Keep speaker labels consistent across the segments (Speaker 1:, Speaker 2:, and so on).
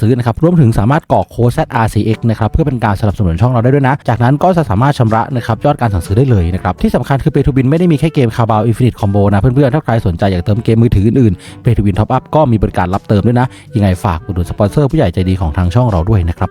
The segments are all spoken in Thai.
Speaker 1: ซื้อนะครับรวมถึงสามารถกรอกโค้ด ZRCX นะครับเพื่อเป็นการสนับสนุนช่องเราได้ด้วยนะ จากนั้นก็จะสามารถชำระนะครับยอดการสั่งซื้อได้เลยนะครับที่สำคัญคือ Pay to Win ไม่ได้มีแค่เกมคาร์บาวอินฟินิตคอมโบนะเพื่อนๆถ้าใครสนใจอยากเติมเกมมือถืออื่นๆ Pay to Win Top Up ก็มีบริการรับเติมด้วยนะยังไงฝากอุดหนุนสปอนเซอร์ผู้ใหญ่ใจดีของทางช่องเราด้วยนะครับ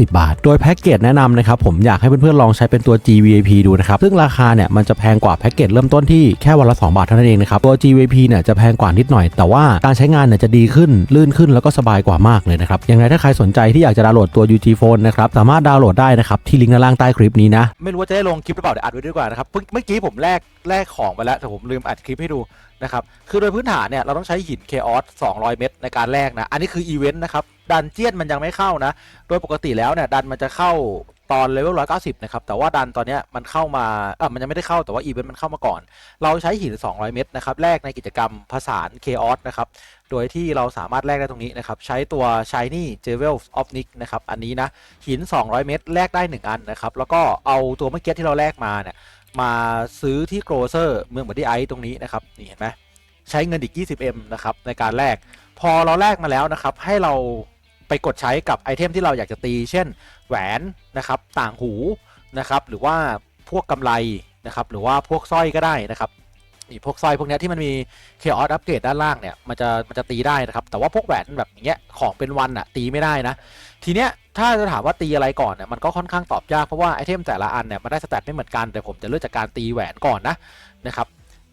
Speaker 1: 10บาท โดยแพ็กเกจแนะนำนะครับผมอยากให้เพื่อนๆลองใช้เป็นตัว GVIP ดูนะครับซึ่งราคาเนี่ยมันจะแพงกว่าแพ็กเกจเริ่มต้นที่แค่วันละ 2 บาทเท่านั้นเองนะครับตัว GVIP เนี่ยจะแพงกว่านิดหน่อย แต่ว่าการใช้งานเนี่ยจะดีขึ้นลื่นขึ้นแล้วก็สบายกว่ามากเลยนะครับยังไงถ้าใครสนใจที่อยากจะดาวน์โหลดตัว UG Phone นะครับสามารถดาวน์โหลดได้นะครับที่ลิงก์ด้านล่างใต้คลิปนี้นะ
Speaker 2: ไม่รู้ว่าจะได้ลงคลิปหรือเปล่าเดี๋ยวอัดไว้ดีกว่านะครับเมื่อกี้ผมแลกแลกของไปแล้วแต่ผมลืมอัดคลิปให้ดู นะครับ คือโดยพื้นฐานเนี่ยเราต้องใช้หินเคออส200 เม็ดในการแลกนะ อันนี้คืออีเวนต์นะครับ ดันเจียนมันยังไม่เข้านะ โดยปกติแล้วเนี่ยดันมันจะเข้าตอนเลเวล190 นะครับ แต่ว่าดันตอนนี้มันเข้ามาเออมันยังไม่ได้เข้าแต่ว่าอีเวนต์มันเข้ามาก่อน เราใช้หิน 200 เม็ดนะครับแลกในกิจกรรมผสานเคออสนะครับ โดยที่เราสามารถแลกได้ตรงนี้นะครับ ใช้ตัว shiny jewel of nick นะครับ อันนี้นะหิน 200 เม็ดแลกได้ 1 อันนะครับ แล้วก็เอาตัวเมื่อกี้ที่เราแลกมาเนี่ย มาซื้อที่โกลเซอร์เมืองบัดดี้ไอตรงนี้นะครับนี่เห็นไหมใช้เงินอีก 20m นะครับในการแลกพอเราแลกมาแล้วนะครับ ให้เราไปกดใช้กับไอเทมที่เราอยากจะตี เช่น แหวนนะครับต่างหูนะครับหรือว่าพวกกำไรนะครับหรือว่าพวกสร้อยก็ได้นะครับนี่พวกสร้อยพวกนี้ที่มันมีเคออสอัปเกรดด้านล่างเนี่ยมันจะมันจะตีได้นะครับแต่ว่าพวกแหวนแบบอย่างเงี้ยของเป็นวันอะตีไม่ได้นะทีเนี้ย ถ้าจะถามว่าตีอะไรก่อนเนี่ยมันก็ค่อนข้างตอบยากเพราะว่าไอเทมแต่ละอันเนี่ยมันได้สแตทไม่เหมือนกันแต่ผมจะเลือกจากการตีแหวนก่อนนะนะครับ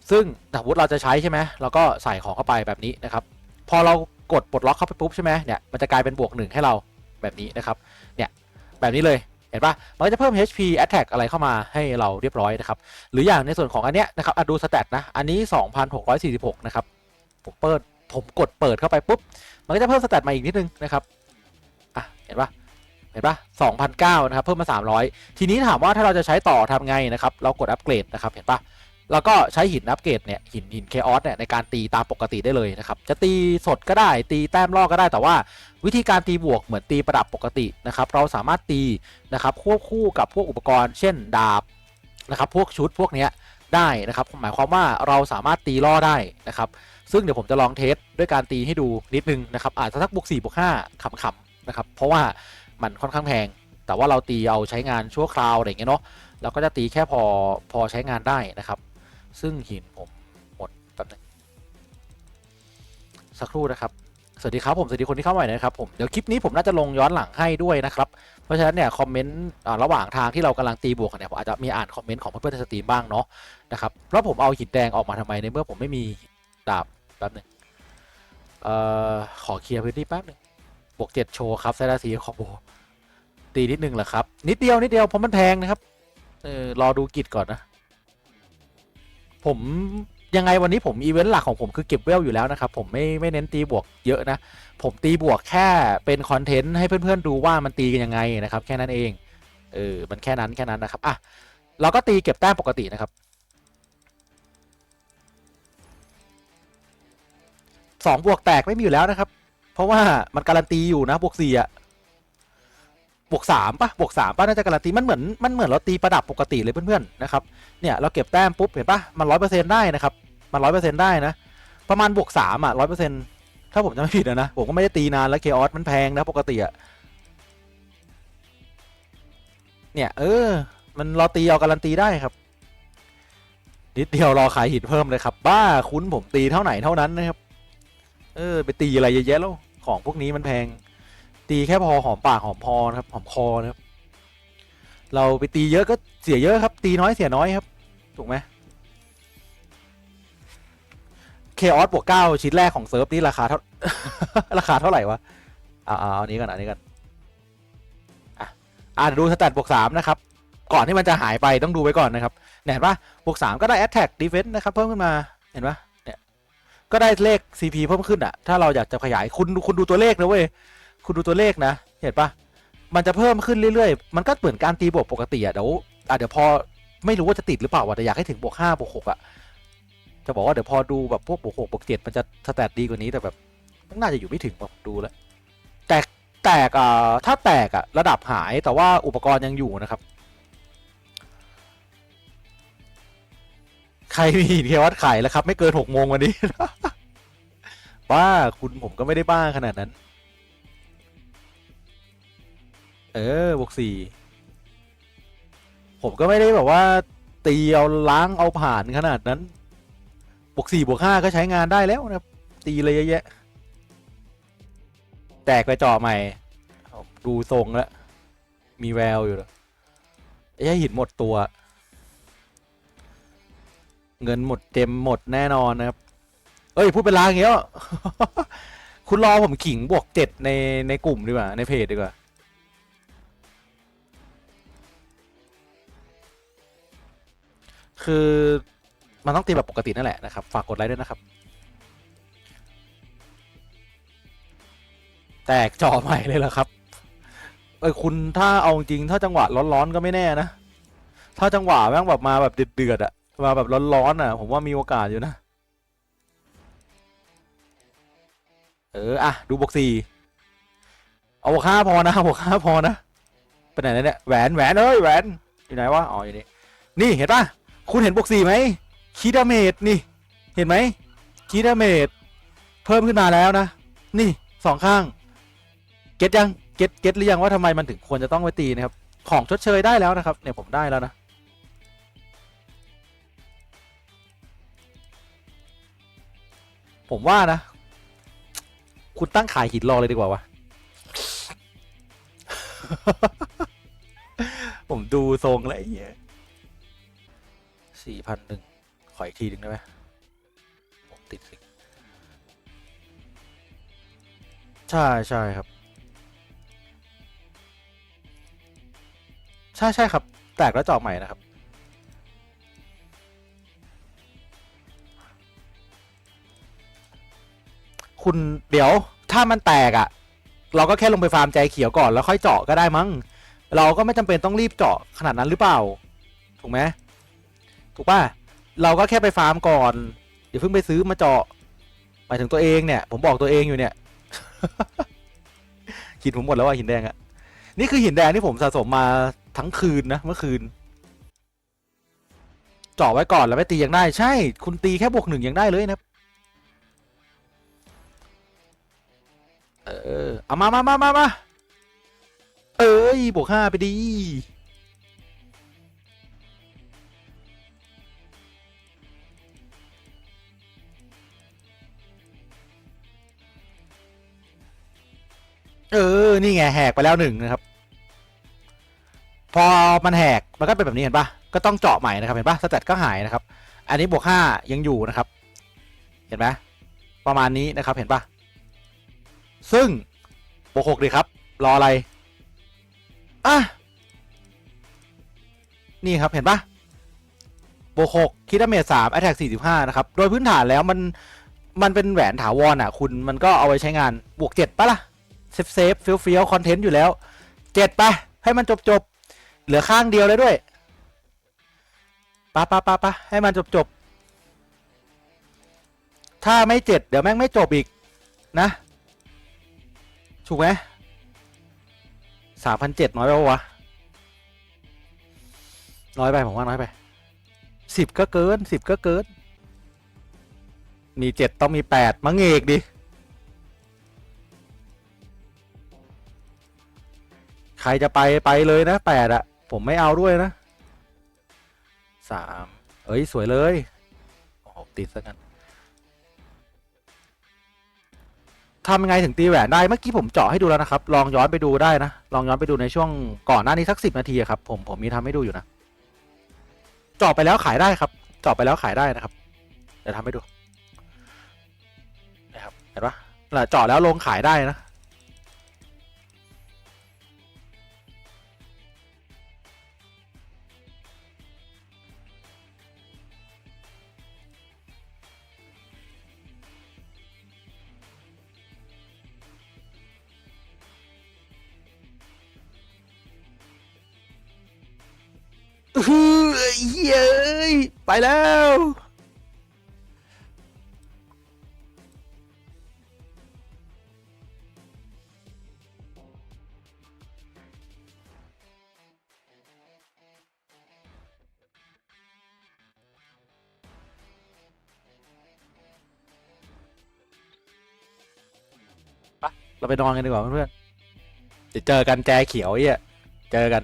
Speaker 2: ซึ่งสมมติเราจะใช้ใช่ไหมเราก็ใส่ของเข้าไปแบบนี้นะครับพอเรากดปลดล็อกเข้าไปปุ๊บใช่ไหมเนี่ยมันจะกลายเป็นบวกหนึ่งให้เราแบบนี้นะครับเนี่ยแบบนี้เลยเห็นปะมันก็จะเพิ่ม HP attack อะไรเข้ามาให้เราเรียบร้อยนะครับหรืออย่างในส่วนของอันเนี้ยนะครับอดูสแตทนะอันนี้ 2,646 นะครับผมเปิดผมกดเปิดเข้าไปปุ๊บมันก็จะเพิ่มสแตทมาอีกนิดนึงนะครับอะเห็นปะ เห็นปะ2,009นะครับ เพิ่มมา 300 ทีนี้ถามว่าถ้าเราจะใช้ต่อทำไงนะครับ เรากดอัปเกรดนะครับ เห็นปะแล้วก็ใช้หินอัปเกรดเนี่ย หินหินเคออสเนี่ยในการตีตามปกติได้เลยนะครับ จะตีสดก็ได้ ตีแต้มล่อก็ได้ แต่ว่าวิธีการตีบวกเหมือนตีประดับปกตินะครับ เราสามารถตีนะครับควบคู่กับพวกอุปกรณ์ เช่นดาบนะครับ พวกชุดพวกเนี้ยได้นะครับหมายความว่าเราสามารถตีล่อได้นะครับ ซึ่งเดี๋ยวผมจะลองเทสด้วยการตีให้ดูนิดนึงนะครับอาจจะสักบวก4บวก5ขำๆนะครับ เพราะว่า มันค่อนข้างแพง แต่ว่าเราตีเอาใช้งานชั่วคราวอะไรอย่างเงี้ยเนาะเราก็จะตีแค่พอพอใช้งานได้นะครับ ซึ่งหินผมหมดแป๊บนึงสักครู่นะครับสวัสดีครับผมสวัสดีคนที่เข้ามาใหม่นะครับผมเดี๋ยวคลิปนี้ผมน่าจะลงย้อนหลังให้ด้วยนะครับเพราะฉะนั้นเนี่ยคอมเมนต์ระหว่างทางที่เรากำลังตีบวกกันเนี่ยผมอาจจะมีอ่านคอมเมนต์ของเพื่อนๆในสตรีมบ้างเนาะนะครับแล้วผมเอาหินแดงออกมาทำไมในเมื่อผมไม่มีดาบแป๊บนึงเอ่อขอเคลียร์พื้นที่แป๊บนึง บวกเจ็ดโชว์ครับไซราซีคอมโบตีนิดนึงเหรอครับ นิดเดียวนิดเดียวเพราะมันแพงนะครับ เออรอดูกิจก่อนนะ ผมยังไงวันนี้ผมอีเวนต์หลักของผมคือเก็บเวลอยู่แล้วนะครับ ผมไม่ไม่เน้นตีบวกเยอะนะ ผมตีบวกแค่เป็นคอนเทนต์ให้เพื่อนๆดูว่ามันตีกันยังไงนะครับ แค่นั้นเองเออมันแค่นั้นแค่นั้นนะครับอะเราก็ตีเก็บแต้มปกตินะครับสองบวกแตกไม่มีอยู่แล้วนะครับ เพราะว่ามันการันตีอยู่นะบวกสี่อะบวกสามปะบวกสามปะน่าจะการันตีมันเหมือนมันเหมือนเราตีประดับปกติเลยเพื่อนๆนะครับเนี่ยเราเก็บแต้มปุ๊บเห็นปะมันร้อยเปอร์เซ็นต์ได้นะครับมันร้อยเปอร์เซ็นต์ได้นะประมาณบวกสามอะร้อยเปอร์เซ็นต์ถ้าผมจำไม่ผิดอะนะผมก็ไม่ได้ตีนานแล้วเคออสมันแพงนะปกติอะเนี่ยเออ มันราตีเอาการันตีได้ครับนิดเดียวรอขายหินเพิ่มเลยครับ บ้าคุ้นผมตีเท่าไหนเท่านั้นนะครับ เออ ไปตีอะไรเยอะแยะแล้ว ของพวกนี้มันแพง ตีแค่พอหอมปากหอมพอนะครับหอมคอนะครับ เราไปตีเยอะก็เสียเยอะครับ ตีน้อยเสียน้อยครับ ถูกไหมเคออสบวกเก้าชิ้นแรกของเซิร์ฟนี่ราคาเท่า ราคาเท่าไหร่วะเอาเอาเอาอันนี้กันอันนี้กันอะอะเดี๋ยวดูสแตทบวกสามนะครับ ก่อนที่มันจะหายไปต้องดูไว้ก่อนนะครับเห็นปะบวกสามก็ได้ attack defense นะครับ เพิ่มขึ้นมาเห็นปะ ก็ได้เลข CP เพิ่มขึ้นอะถ้าเราอยากจะขยายคุณคุณดูตัวเลขนะเว้ยคุณดูตัวเลขนะ เห็นปะมันจะเพิ่มขึ้นเรื่อยๆ มันก็เหมือนการตีบวกปกติอะเดี๋ยวอะเดี๋ยวพอไม่รู้ว่าจะติดหรือเปล่าว่ะแต่อยากให้ถึงบวกห้าบวกหกอะจะบอกว่าเดี๋ยวพอดูแบบพวกบวกหกบวกเจ็ดมันจะสแตทดีกว่านี้แต่แบบน่าจะอยู่ไม่ถึงผมดูแล้วแตกแตกอ่าถ้าแตกอะระดับหายแต่ว่าอุปกรณ์ยังอยู่นะครับ ใครมีหินเทวัดไข่แล้วครับ ไม่เกินหกโมงวันนี้ บ้าคุณผมก็ไม่ได้บ้าขนาดนั้น เออบวกสี่ผมก็ไม่ได้แบบว่า ตีเอาล้างเอาผ่านขนาดนั้นบวกสี่บวกห้าก็ใช้งานได้แล้วนะครับ ตีเลยเยอะแยะ แตกไปเจาะใหม่ ดูทรงแล้วมีแววอยู่แล้วไอ้หินหมดตัว เงินหมดเต็มหมดแน่นอนนะครับ เอ้ยพูดเป็นลางอย่างเงี้ย คุณรอผมขิงบวกเจ็ดในในกลุ่มดีกว่า ในเพจดีกว่า คือมันต้องตีแบบปกตินั่นแหละนะครับ ฝากกดไลค์ด้วยนะครับ แตกจอใหม่เลยเหรอครับ เอ้ยคุณถ้าเอาจริงถ้าจังหวะร้อนๆก็ไม่แน่นะ ถ้าจังหวะแม่งแบบมาแบบเดือดๆอะ มาแบบร้อนๆอะ ผมว่ามีโอกาสอยู่นะ เออ อะ ดูบวกสี่เอาบวกห้าพอนะบวกห้าพอนะไปไหนเนี่ยแหวนแหวนเอ้ยแหวนอยู่ไหนวะอ๋ออยู่นี่นี่เห็นปะคุณเห็นบวกสี่ไหมคีดาเมจนี่ เห็นไหมคีดาเมจเพิ่มขึ้นมาแล้วนะ นี่สองข้าง เก็ตยังเก็ตเก็ตหรือยังว่าทำไมมันถึงควรจะต้องไปตีนะครับ ของชดเชยได้แล้วนะครับ เนี่ยผมได้แล้วนะ ผมว่านะ คุณตั้งขายหินรอเลยดีกว่าวะ ผมดูทรงแล้วไอ้เหี้ยสี่พันหนึ่งขออีกทีหนึ่งได้ไหมผมติดสิใช่ใช่ครับ ใช่ใช่ครับ แตกแล้วจาะใหม่นะครับ คุณเดี๋ยวถ้ามันแตกอะ่ะ เราก็แค่ลงไปฟาร์มใจเขียวก่อนแล้วค่อยเจาะก็ได้มั้ง เราก็ไม่จำเป็นต้องรีบเจาะขนาดนั้นหรือเปล่า ถูกไหมถูกป่ะเราก็แค่ไปฟาร์มก่อนอย่าเพิ่งไปซื้อมาเจาะหมายถึงตัวเองเนี่ย ผมบอกตัวเองอยู่เนี่ยหินผมหมดแล้วว่าหินแดงอะนี่คือหินแดงที่ผมสะสมมาทั้งคืนนะเมื่อคืนเจาะไว้ก่อนแล้วไม่ตียังได้ ใช่ คุณตีแค่บวกหนึ่งยังได้เลยนะ เออเอามามามามามาเอ้ยบวกห้าไปดีเออ นี่ไงแหกไปแล้วหนึ่งนะครับ พอมันแหกมันก็เป็นแบบนี้เห็นปะก็ต้องเจาะใหม่นะครับเห็นปะสแตทก็หายนะครับ อันนี้บวกห้ายังอยู่นะครับ เห็นไหมประมาณนี้นะครับเห็นปะ ซึ่งบวกหกดีครับ รออะไร อะ นี่ครับเห็นปะบวกหกคิดดาเมจสามแอตแทกสี่สิบห้านะครับ โดยพื้นฐานแล้วมัน มันเป็นแหวนถาวรอะ คุณมันก็เอาไว้ใช้งานบวกเจ็ดปะล่ะ เซฟเซฟเฟี้ยวเฟี้ยวคอนเทนต์อยู่แล้วเจ็ดไป ให้มันจบจบเหลือข้างเดียวเลยด้วยปะปะปะปะให้มันจบจบถ้าไม่เจ็ดเดี๋ยวแม่งไม่จบอีกนะ ถูกไหมสามพันเจ็ดน้อยไปปะวะ น้อยไป ผมว่าน้อยไปสิบก็เกินสิบก็เกิน มีเจ็ดต้องมีแปดมังเอกดิใครจะไปไปเลยนะแปดอะผมไม่เอาด้วยนะสามเอ้ย สวยเลย โอ้โหติดซะงั้น ทำยังไงถึงตีแหวนได้เมื่อกี้ผมเจาะให้ดูแล้วนะครับ ลองย้อนไปดูได้นะ ลองย้อนไปดูในช่วงก่อนหน้านี้สักสิบนาทีอะครับ ผมผมมีทำให้ดูอยู่นะเจาะไปแล้วขายได้ครับเจาะไปแล้วขายได้นะครับเดี๋ยวทำให้ดูนะครับเห็นปะน่ะเจาะแล้วลงขายได้นะ เฮ้ยเย้ยไปแล้วไปเราไปนอนกันดีกว่าเพื่อนๆเดี๋ยวเจอกันแจเขียวไอ้เหี้ยเจอกัน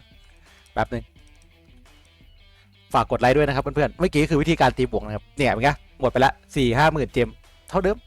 Speaker 2: แป๊บหนึ่ง ฝากกดไลค์ด้วยนะครับเพื่อนๆเมื่อกี้คือวิธีการตีบวกนะครับเนี่ยเป็นไงหมดไปละสี่ห้าหมื่นเจมเท่าเดิม